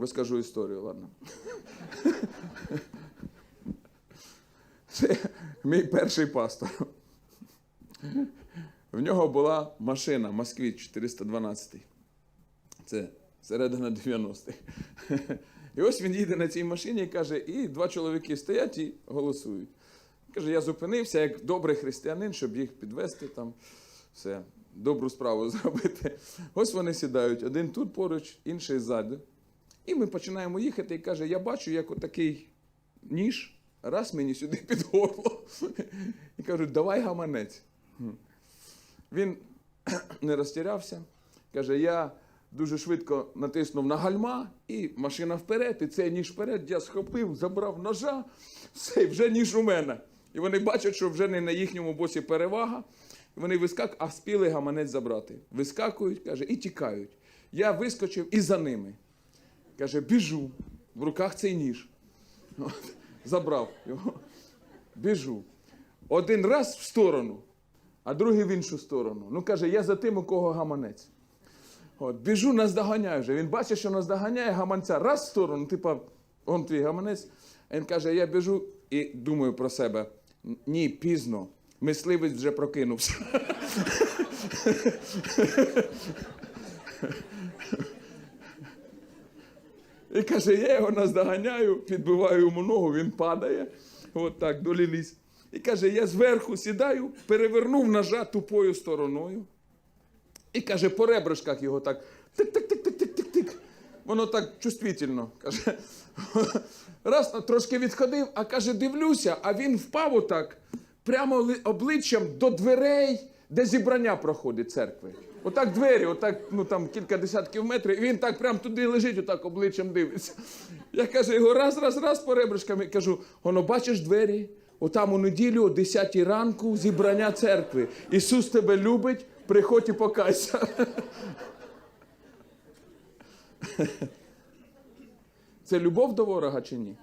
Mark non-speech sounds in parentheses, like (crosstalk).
Розкажу історію, ладно. Це (laughs) мій перший пастор. В нього була машина Москвич 412. Це середина 90-х. І ось він їде на цій машині і каже, і два чоловіки стоять і голосують. Каже, я зупинився як добрий християнин, щоб їх підвести там, все, добру справу (laughs) зробити. Ось вони сідають, один тут поруч, інший ззаду. І ми починаємо їхати, і каже, я бачу, як отакий ніж, раз мені сюди (laughs) під горло. І кажуть, давай гаманець. Він (clears throat) не розтірявся. Каже, я дуже швидко натиснув на гальма, і машина вперед, і цей ніж вперед, я схопив, забрав ножа, все, вже ніж у мене. І вони бачать, що вже не на їхньому боці перевага. Вони вискакують, а спіли гаманець забрати. Вискакують, каже, і тікають. Я вискочив і за ними. Каже, біжу. В руках цей ніж. От, забрав його. Біжу. Один раз в сторону, а другий в іншу сторону. Ну, каже, я за тим, у кого гаманець. От, біжу, наздоганяю вже. Він бачить, що наздоганяє гаманця раз в сторону, типа, он твій гаманець. Він каже, я біжу і думаю про себе. Ні, пізно. Мисливець вже прокинувся. (laughs) І каже, я його наздоганяю, підбиваю йому ногу, він падає. От так, доліліз. І каже, я зверху сідаю, перевернув ножа тупою стороною. І каже, по ребришках його так тик-тик-тик-тик-тик-тик. Воно так чувствительно. Каже. Раз трошки відходив, а каже, дивлюся, а він впав отак, прямо ли- обличчям до дверей, де зібрання проходить церкви. Отак двері, отак, ну там кілька десятків метрів, і він так прямо туди лежить, отак обличчям дивиться. Я кажу, його раз, раз, раз по ребришкам кажу, воно бачиш двері, отам у неділю о 10 ранку зібрання церкви. Ісус тебе любить, приходь і покайся. Це любов до ворога чи ні?